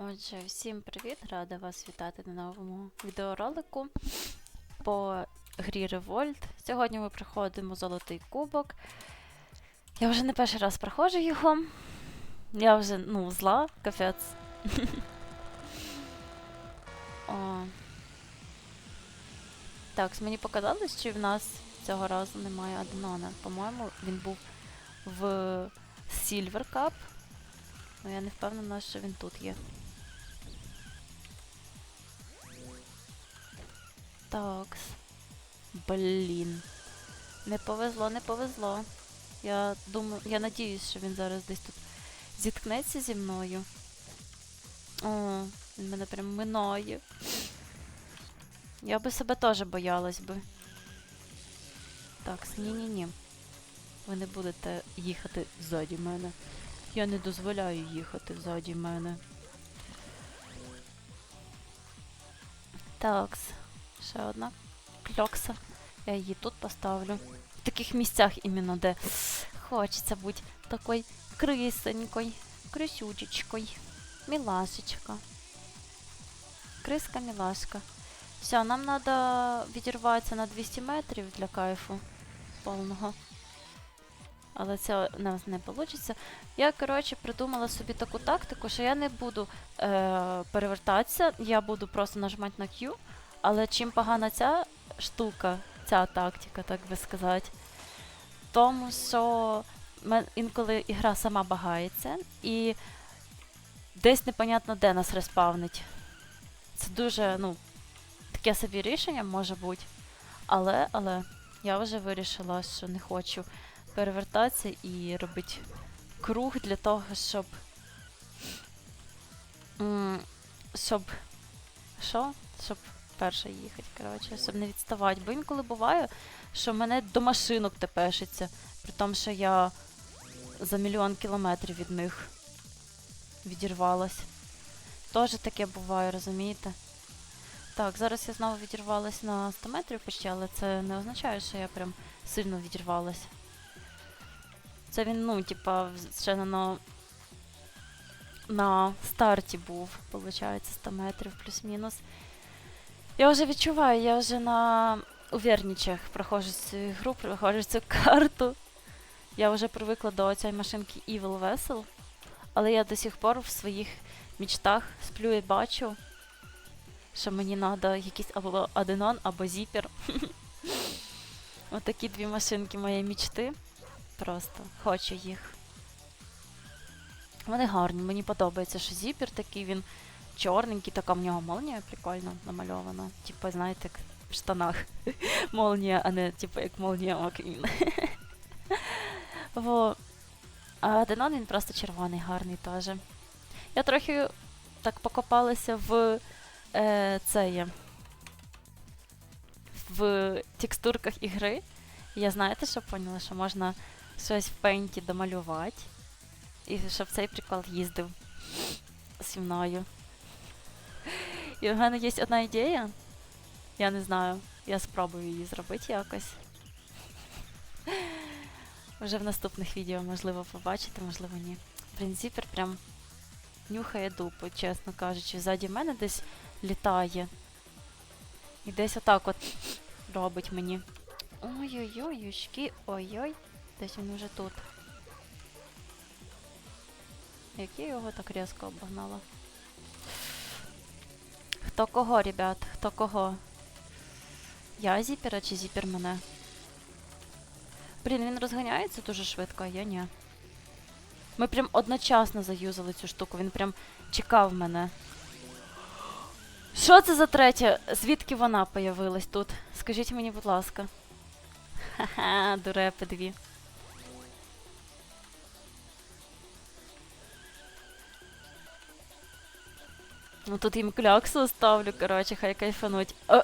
Отже, всім привіт! Рада вас вітати на новому відеоролику по грі Revolt. Сьогодні ми проходимо золотий кубок. Я вже не перший раз проходжу його. Я вже, ну, зла, капець. Так, мені показалось, що в нас цього разу немає Аденона. По-моєму, він був в Silver Cup. Ну, я не впевнена, що він тут є. Такс. Блін. Не повезло, не повезло. Я думаю, я надіюсь, що він зараз десь тут зіткнеться зі мною. О, він мене прям минає. Я би себе теж боялась би. Так, ні-ні-ні. Ви не будете їхати ззаді мене. Я не дозволяю їхати ззаді мене. Такс. Ще одна кльокса. Я її тут поставлю. В таких місцях іменно, де хочеться бути такою крисенькою, крисючечкою. Мілашечка. Криска мілашка. Все, нам треба відірватися на 200 метрів для кайфу повного. Але це у нас не вийде. Я, коротше, придумала собі таку тактику, що я не буду е, перевертатися, я буду просто нажимати на Q. Але чим погана ця штука, ця тактика, так би сказати, тому що інколи ігра сама багається і десь непонятно де нас респавнить. Це дуже, ну, таке собі рішення може бути. Але, але я вже вирішила, що не хочу перевертатися і робити круг для того, щоб. Щоб. Що? Щоб перша їхати, коротше, щоб не відставати. Бо інколи буває, що мене до машинок тепешиться, при тому, що я за мільйон кілометрів від них відірвалась. Теж таке буває, розумієте? Так, зараз я знову відірвалась на 100 метрів почти, але це не означає, що я прям сильно відірвалась. Це він, ну, типа, ще на, на старті був, виходить, 100 метрів плюс-мінус. Я вже відчуваю, я вже на увернічах проходжу цю гру, проходжу цю карту. Я вже привикла до цієї машинки Evil Vessel, але я до сих пор в своїх мічтах сплю і бачу, що мені треба якийсь або Аденон, або Зіпер. Отакі дві машинки моєї мічти. Просто хочу їх. Вони гарні, мені подобається, що зіпер такий, він чорненький, така в нього молнія прикольно намальована. Типу, знаєте, як в штанах молнія, а не типу як молнія Маквін. Во. А Денон він просто червоний, гарний теж. Я трохи так покопалася в е, це в текстурках ігри. Я знаєте, що поняла, що можна щось в пейнті домалювати. І щоб цей прикол їздив зі мною. І в мене є одна ідея. Я не знаю, я спробую її зробити якось. Вже в наступних відео, можливо, побачите, можливо, ні. Зіпер прям нюхає дупу, чесно кажучи. Ззаді мене десь літає. І десь отак от робить мені. Ой-ой-ой, ючки, ой-ой. Десь він уже тут. Як я його так різко обогнала? Хто кого, ребят? Хто кого? Я зіпера чи зіпер мене? Блін, він розганяється дуже швидко, а я ні. Ми прям одночасно заюзали цю штуку, він прям чекав мене. Що це за третя? Звідки вона появилась тут? Скажіть мені, будь ласка. Ха-ха, дурепи дві. Ну тут їм кляксу ставлю, коротше, хай кайфануть. А...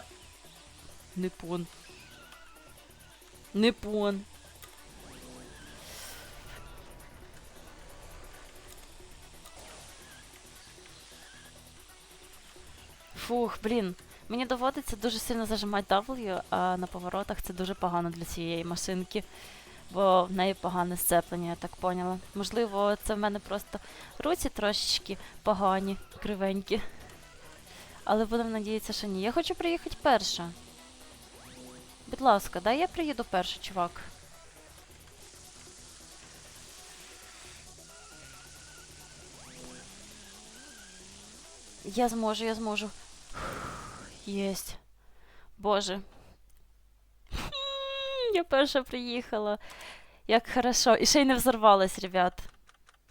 Не пон. Фух, блін. Мені доводиться дуже сильно зажимати W, а на поворотах це дуже погано для цієї машинки. Бо в неї погане сцеплення, я так поняла. Можливо, це в мене просто руці трошечки погані, кривенькі. Але будемо надіятися, що ні. Я хочу приїхати перша. Будь ласка, дай я приїду перша, чувак. Я зможу, я зможу. Єсть. Боже. Я перша приїхала. Як хорошо. І ще й не взорвалась, ребят.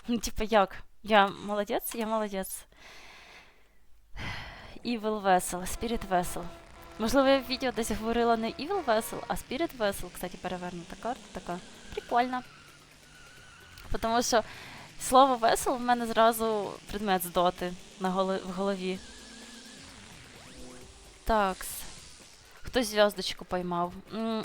Ну, типа, як? Я молодець? Я молодець. Evil весел, Spirit весел. Можливо, я в відео десь говорила не Evil весел, а Spirit весел. Кстати, перевернута карта така. Прикольна. Тому що слово весел в мене зразу предмет з доти на голо- в голові. Такс. Хтось зв'язочку поймав.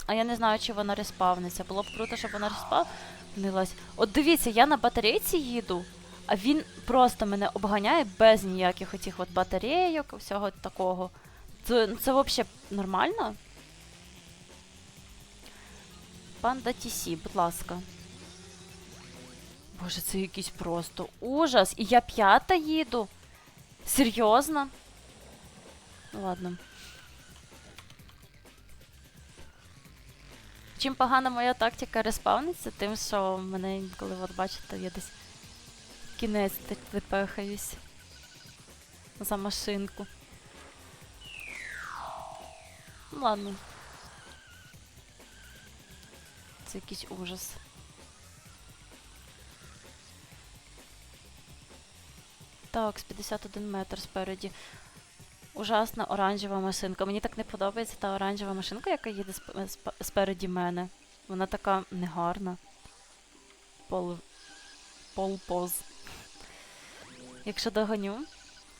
А я не знаю, чи вона респавниться. Було б круто, щоб вона респавнилась. От дивіться, я на батарейці їду, а він просто мене обганяє без ніяких оцих от батарейок, всього такого. Це, це взагалі нормально? Панда TC, будь ласка. Боже, це якийсь просто ужас. І я п'ята їду. Серйозно? Ну ладно. Чим погана моя тактика респавниться, тим, що мене інколи, от бачите, я десь кінець випехаюсь за машинку. Ну ладно. Це якийсь ужас. Так, з 51 метр спереді. Ужасна оранжева машинка. Мені так не подобається та оранжева машинка, яка їде сп- спереді мене. Вона така негарна. Пол... Полпоз. Якщо догоню,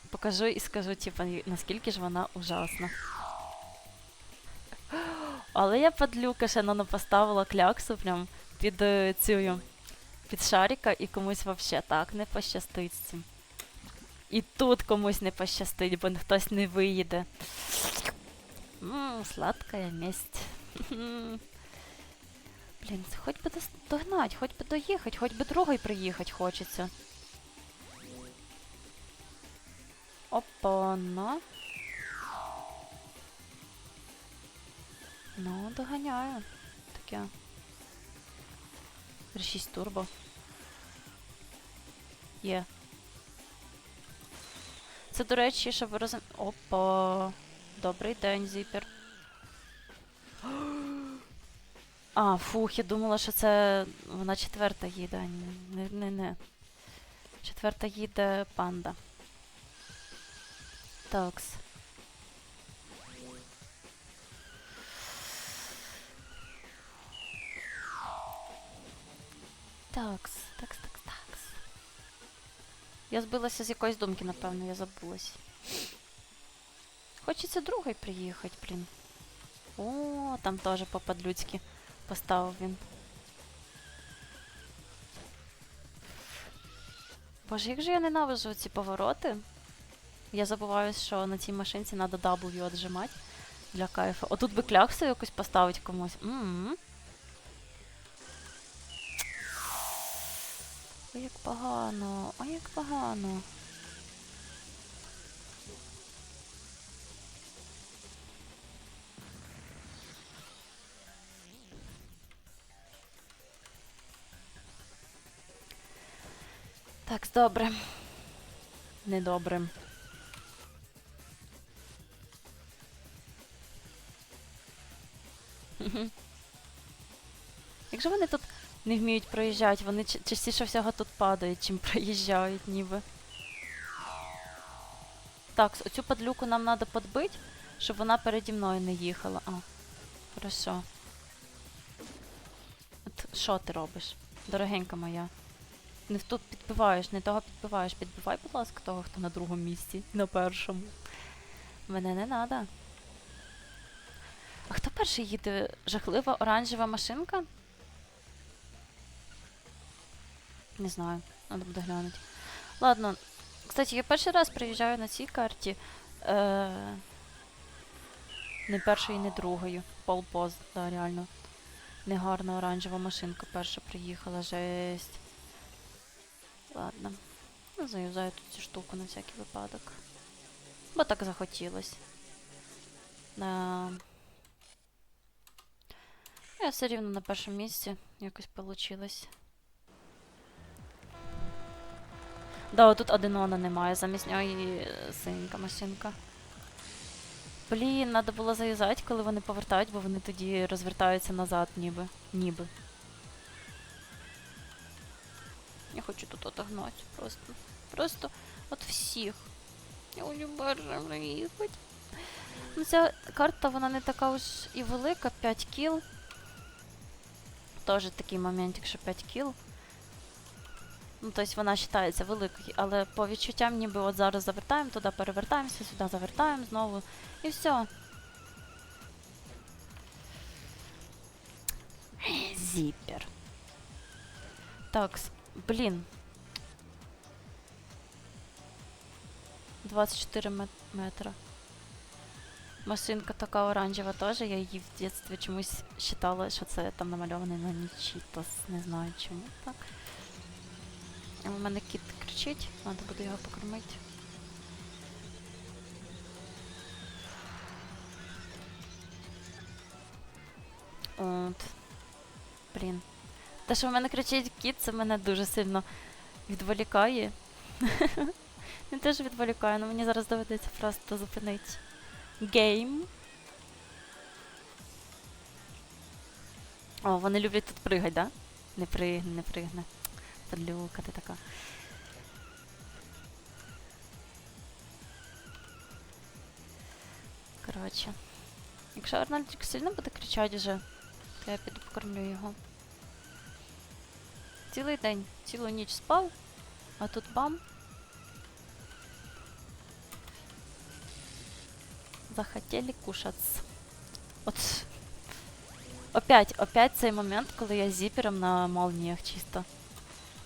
покажу і скажу, типу, наскільки ж вона ужасна. Але я падлюка ще ну, поставила кляксу прям під е, цю під шарика і комусь вообще так не пощастить цим. І тут комусь не пощастить, бо хтось не виїде. Ммм, сладкая месть. Блін, хоч би догнать, хоч би доїхати, хоч би другий приїхати хочеться. Опа-на. Ну, доганяю. Таке. 6 турбо. Є. Це, до речі, щоб ви розум... Опа. Добрий день, зіпер. А, фух, я думала, що це вона четверта їде. а ні, Не, не, не. Четверта їде панда. Такс, такс, такс, такс. Я збилася з якоїсь думки, напевно, я забулась. Хочеться другий приїхати, блін. О, там теж по-падлюцьки поставив він. Боже, як же я ненавижу ці повороти. Я забуваю, що на цій машинці треба W отжимати для кайфу. Отут би кляксу якусь поставити комусь. Ой, як погано, ой, як погано. Так, добре. Недобре. Мгм. Як вони тут не вміють проїжджати, вони частіше всього тут падають, чим проїжджають ніби. Так, оцю падлюку нам треба подбити, щоб вона переді мною не їхала. А, хорошо. От що ти робиш, дорогенька моя? Не тут підбиваєш, не того підбиваєш. Підбивай, будь ласка, того, хто на другому місці, на першому. Мене не треба. А хто перший їде? Жахлива оранжева машинка? Не знаю, треба буде глянути. Ладно. Кстати, я перший раз приїжджаю на цій карті. Е- не першою, не другою. Полпоз, да, реально. Негарна оранжева машинка перша приїхала, жесть. Ладно. Ну, заюзаю тут цю штуку на всякий випадок. Бо так захотілось. Да. Я все рівно на першому місці якось получилось. Да, тут Аденона немає, замість нього і е, синенька машинка. Блін, треба було заюзати, коли вони повертають, бо вони тоді розвертаються назад, ніби. Ніби. Я хочу тут отогнати просто. Просто от всіх. Я не бажаю приїхати. Ну, ця карта, вона не така уж і велика, 5 кіл. Теж такий моментик, що 5 кіл. Ну, тобто вона вважається великою, але по відчуттям ніби от зараз завертаємо, туди перевертаємося, сюди завертаємо знову. І все. Зіпер. Так, блін. 24 метра. Машинка така оранжева теж, я її в дитинстві чомусь вважала, що це там намальований на Нічітос. Не знаю чому так. У мене кіт кричить, треба буде його покормити. От. Блін. Те, що в мене кричить кіт, це мене дуже сильно відволікає. Не теж відволікає, але мені зараз доведеться просто зупинити гейм. О, вони люблять тут пригати, да? Не пригне, не пригне. Подлюка ти така. Коротше. Якщо Арнольдик сильно буде кричати вже, то я піду його. Цілий день, цілу ніч спав, а тут бам. Захотели кушать. От. Опять, опять цей момент, коли я зіпером на молніях чисто.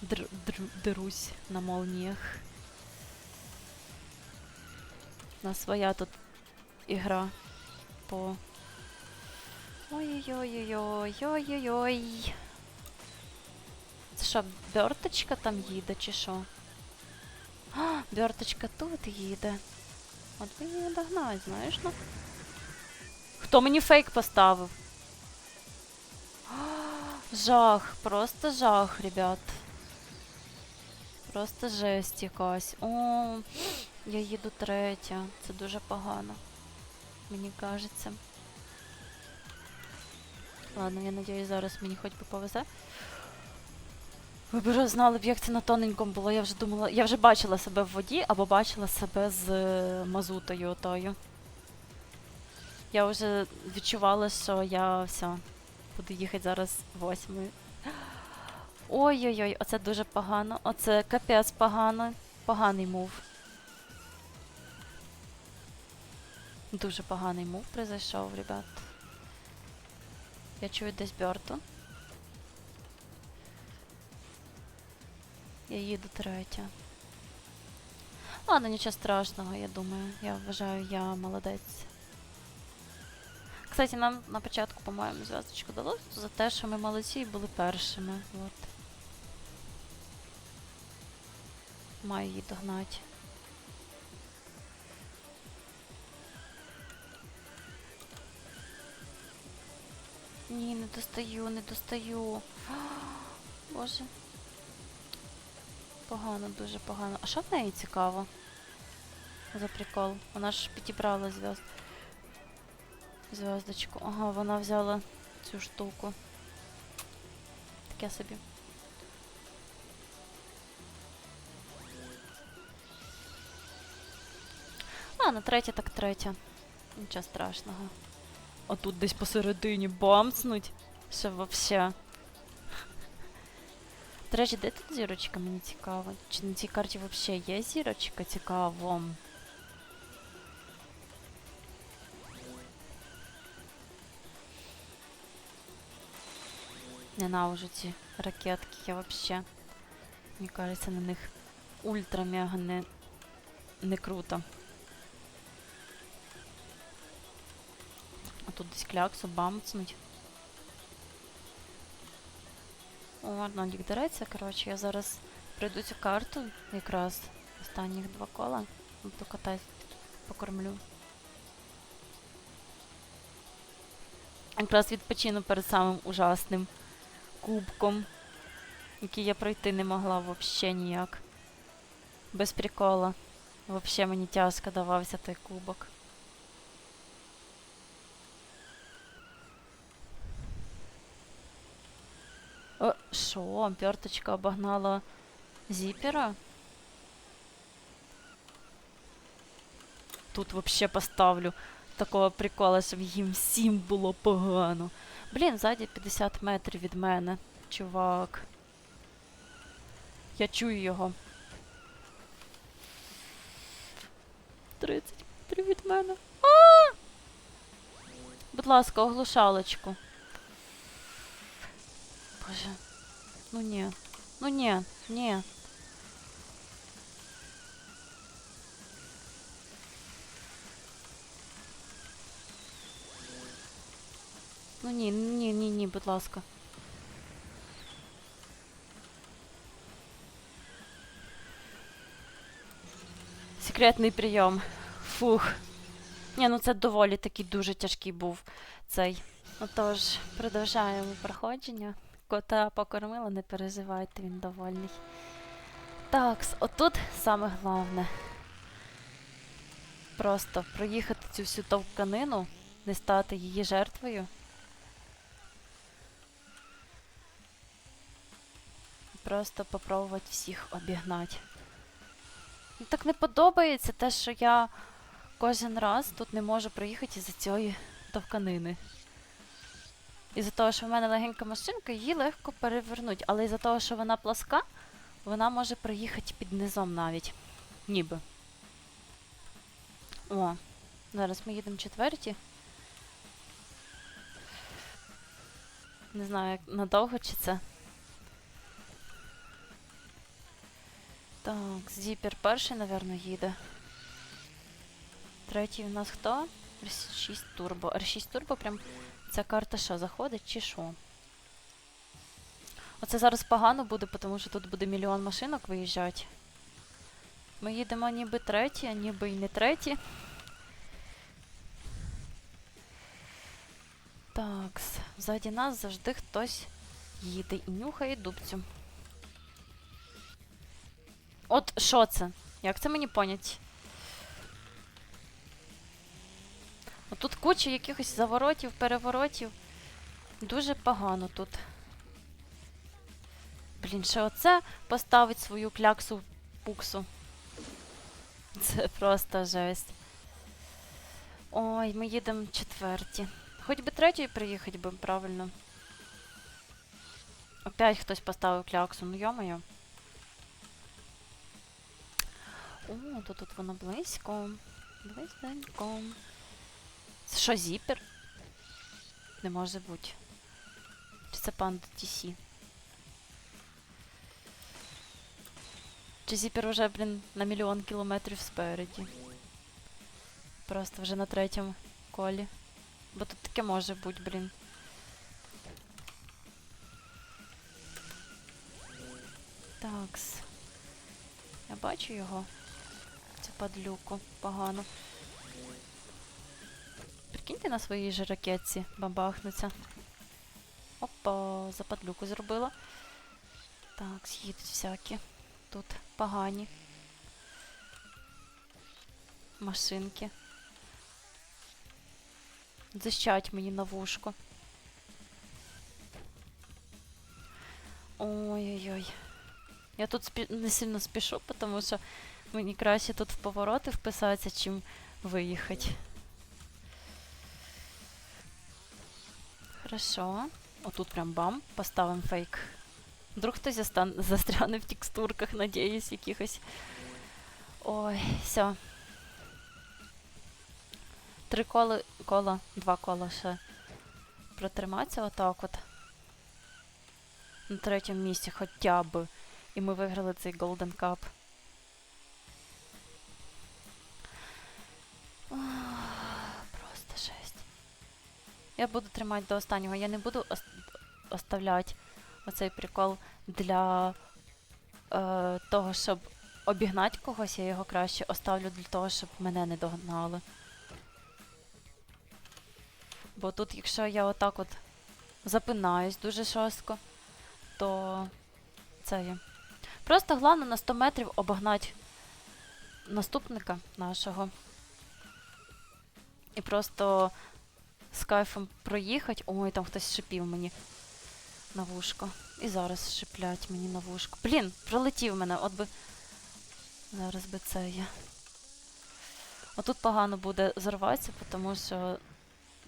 Др, др, дерусь на молніях. На своя тут ігра по. Ой-ой-ой-ой-ой-ой-ой. Це що, берточка там їде, чи що? А, берточка тут їде. От би її догнать, знаєш, ну. Хто мені фейк поставив? Жах, просто жах, ребят. Просто жесть якась. О, я їду третя. Це дуже погано. Мені кажеться. Ладно, я надіюсь, зараз мені хоч би повезе. Ви б знали б, як це на тоненькому було. Я вже думала, я вже бачила себе в воді або бачила себе з е, мазутою отою. Я вже відчувала, що я все, буду їхати зараз восьмою. Ой-ой-ой, оце дуже погано. Оце капець погано. Поганий мув. Дуже поганий мув произойшов, ребят. Я чую десь Бертон. Я їду третя. Ладно, нічого страшного, я думаю. Я вважаю, я молодець. Кстати, нам на початку, по-моєму, зв'язочку дало за те, що ми молодці і були першими. От. Маю її догнати. Ні, не достаю, не достаю. Боже. Погано, дуже погано. А що в неї цікаво? За прикол. Вона ж підібрала зв'язд... зв'яздочку. Ага, вона взяла цю штуку. Таке собі. На третя так третя. Нічого страшного. А тут десь посередині бамцнуть. Що вообще. До речі, де тут зірочка, мені цікаво. Чи на цій карті взагалі є зірочка цікаво? Ненавижу ці ракетки, я вообще. Мені кажеться, на них ультра-мега не, не круто. Тут десь кляксу бамцнуть. О, Арнольдік дереться, коротше, я зараз пройду цю карту якраз останніх два кола. То кота покормлю. Якраз відпочину перед самим ужасним кубком, який я пройти не могла взагалі ніяк. Без прикола. Взагалі мені тяжко давався той кубок. О, що? Перточка обогнала зіпера? Тут вообще поставлю такого прикола, щоб їм всім було погано. Блін, ззаді 50 метрів від мене. Чувак. Я чую його. 30 метрів від мене. А! Будь ласка, оглушалочку. Боже. Ну ні. Ну ні, ні. Ну ні, ні, ні, ні, будь ласка. Секретний прийом. Фух. Ні, ну це доволі такий дуже тяжкий був цей. Отож, продовжаємо проходження. Кота покормила, не переживайте, він довольний. Так, отут саме головне. Просто проїхати цю всю товканину, не стати її жертвою. Просто попробувати всіх обігнати. Ну, так не подобається те, що я кожен раз тут не можу проїхати із-за цієї товканини. Із-за того, що в мене легенька машинка, її легко перевернуть. Але із-за того, що вона пласка, вона може проїхати під низом навіть. Ніби. О, зараз ми їдемо четверті. Не знаю, як надовго чи це. Так, Зіпер перший, напевно, їде. Третій у нас хто? R6 Turbo. R6 Turbo прям ця карта що, заходить чи що? Оце зараз погано буде, тому що тут буде мільйон машинок виїжджати. Ми їдемо ніби треті, а ніби і не треті. Так, ззаді нас завжди хтось їде і нюхає дубцю. От що це? Як це мені понять? Тут куча якихось заворотів, переворотів. Дуже погано тут. Блін, ще оце поставить свою кляксу пуксу. Це просто жесть. Ой, ми їдемо четверті. Хоч би третьої приїхати би, правильно. Опять хтось поставив кляксу, ну йо-моє. О, то тут воно близько. Близенько. Це що, зіпер? Не може бути. Чи це панда TC? Чи зіпер вже, блін, на мільйон кілометрів спереді? Просто вже на третьому колі. Бо тут таке може бути, блін. Такс. Я бачу його. Цю падлюку погано. Прикиньте на своїй же ракетці бабахнеться. Опа, за падлюку зробила. Так, з'їдуть всякі. Тут погані. Машинки. Защать мені на вушко. Ой-ой-ой. Я тут не сильно спішу, тому що мені краще тут в повороти вписатися, чим виїхати. Хорошо. Отут прям бам, поставимо фейк. Вдруг хтось застан... застряне в текстурках, надіюсь, якихось. Ой, все. Три кола, кола, два кола ще протриматися отак от. На третьому місці хоча б. І ми виграли цей Golden Cup. Я буду тримати до останнього. Я не буду ос- оставляти оцей прикол для е, того, щоб обігнати когось, я його краще оставлю для того, щоб мене не догнали. Бо тут, якщо я отак от запинаюсь дуже жорстко, то це є. Просто головне на 100 метрів обогнати наступника нашого. І просто з кайфом проїхати. Ой, там хтось шипів мені на вушко. І зараз шиплять мені на вушко. Блін, пролетів мене, от би. Зараз би це є. Отут погано буде зорватися, тому що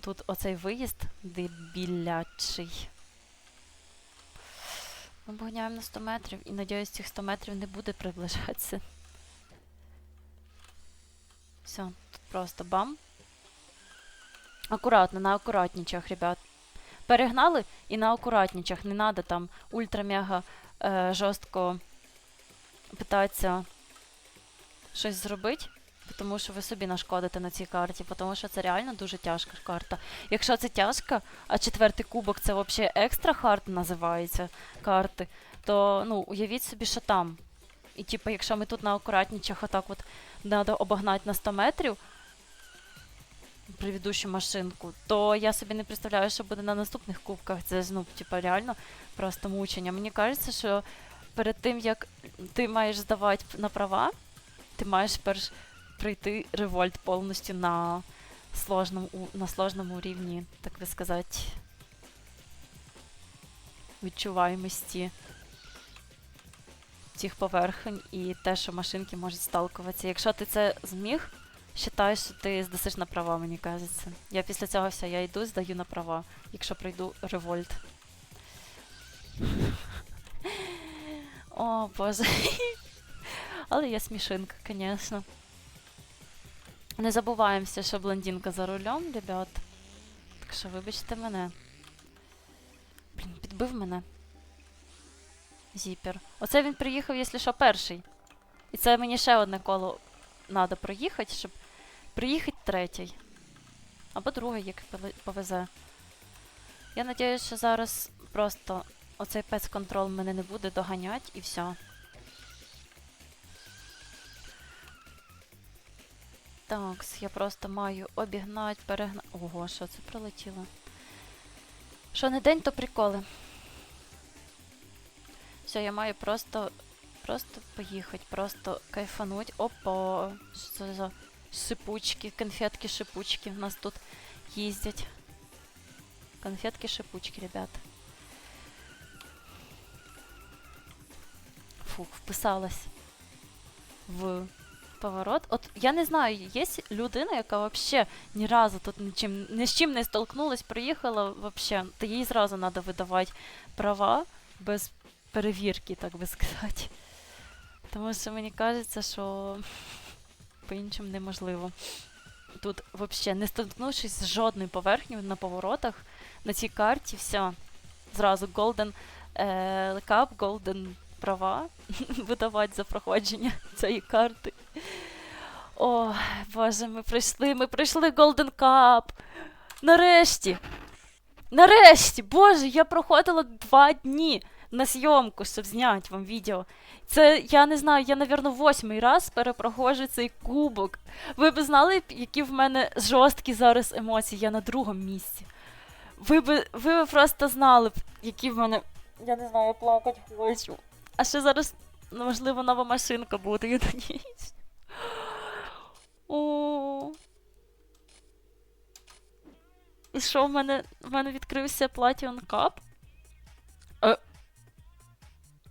тут оцей виїзд дебілячий. Ми обганяємо на 100 метрів і надіюсь, цих 100 метрів не буде приближатися. Все, тут просто бам. Акуратно, на акуратнічах, ребят. Перегнали і на акуратнічах. Не треба там ультра-мега е, жорстко питатися щось зробити, тому що ви собі нашкодите на цій карті, тому що це реально дуже тяжка карта. Якщо це тяжка, а четвертий кубок це взагалі екстра хард називається карти, то ну, уявіть собі, що там. І типу, якщо ми тут на акуратнічах отак от треба обогнати на 100 метрів предыдущу машинку, то я собі не представляю, що буде на наступних кубках. Це ж, ну, типу, реально просто мучення. Мені кажеться, що перед тим, як ти маєш здавати на права, ти маєш перш пройти револьт повністю на сложному, на сложному рівні, так би сказати, відчуваємості цих поверхонь і те, що машинки можуть сталкуватися. Якщо ти це зміг, вважаю, що ти здасиш на права, мені кажеться. Я після цього все, я йду, здаю на права, якщо пройду револьт. О, боже. Але є смішинка, звісно. Не забуваємося, що блондинка за рулем, ребят. Так що вибачте мене. Блін, підбив мене. Зіпер. Оце він приїхав, якщо що, перший. І це мені ще одне коло треба проїхати, щоб приїхати третій. Або другий, як повезе. Я сподіваюся, що зараз просто оцей пец-контрол мене не буде доганяти і все. Так, я просто маю обігнати, перегнати. Ого, що це прилетіло? Що не день, то приколи. Все, я маю просто. Просто поїхати, просто кайфануть. Опа! Що це за шипучки, конфетки-шипучки у нас тут їздять. Конфетки-шипучки, ребят. Фух, вписалась в поворот. От я не знаю, є людина, яка взагалі ні разу тут нічим, ні з чим не столкнулась, приїхала взагалі, то їй зразу треба видавати права без перевірки, так би сказати. Тому що мені кажеться, що по-іншому неможливо. Тут взагалі, не столкнувшись з жодною поверхнею на поворотах, на цій карті все. Зразу Golden е, Cup, Golden права видавати за проходження цієї карти. О, Боже, ми пройшли, ми пройшли Golden Cup. Нарешті. Нарешті, Боже, я проходила два дні на зйомку, щоб зняти вам відео. Це, я не знаю, я, напевно, восьмий раз перепроходжу цей кубок. Ви б знали, які в мене жорсткі зараз емоції, я на другому місці. Ви б, ви б просто знали, які в мене. Я не знаю, я плакати хочу. А ще зараз, ну, можливо, нова машинка буде, я надіюсь. О. І що в мене в мене відкрився Platinum Cup?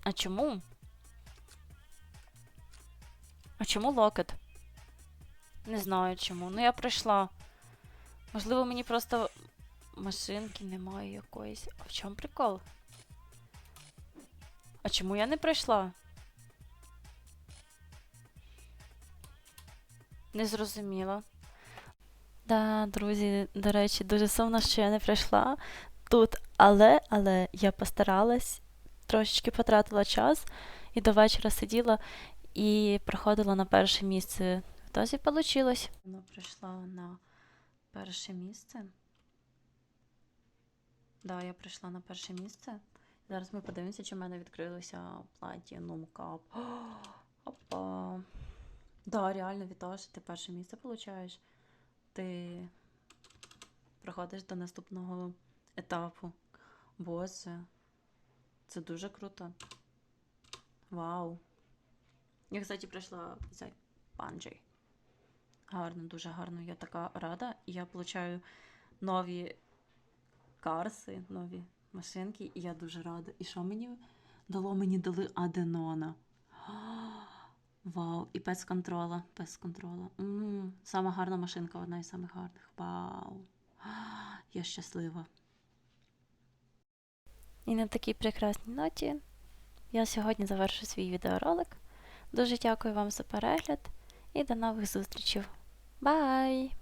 А чому? А чому локет? Не знаю чому. Ну я прийшла. Можливо, мені просто машинки немає якоїсь. А в чому прикол? А чому я не прийшла? Не зрозуміла. Да, друзі, до речі, дуже сумно, що я не прийшла тут, але, але я постаралась, трошечки потратила час і до вечора сиділа і проходила на перше місце. Тож і вийшло. Вона прийшла на перше місце. Да, я прийшла на перше місце. Зараз ми подивимося, чи в мене відкрилося Platinum Cup. Опа. Да, реально вітаю, що ти перше місце получаєш. Ти проходиш до наступного етапу. Боже. Це дуже круто. Вау. Я, кстати, прийшла взяти банджей. Гарно, дуже гарно. Я така рада. Я получаю нові карси, нові машинки, і я дуже рада. І що мені дало? Мені дали Аденона. Вау, і без контрола, без контрола. м Сама гарна машинка, одна із самих гарних. Вау. Я щаслива. І на такій прекрасній ноті я сьогодні завершу свій відеоролик. Дуже дякую вам за перегляд і до нових зустрічей. Бай!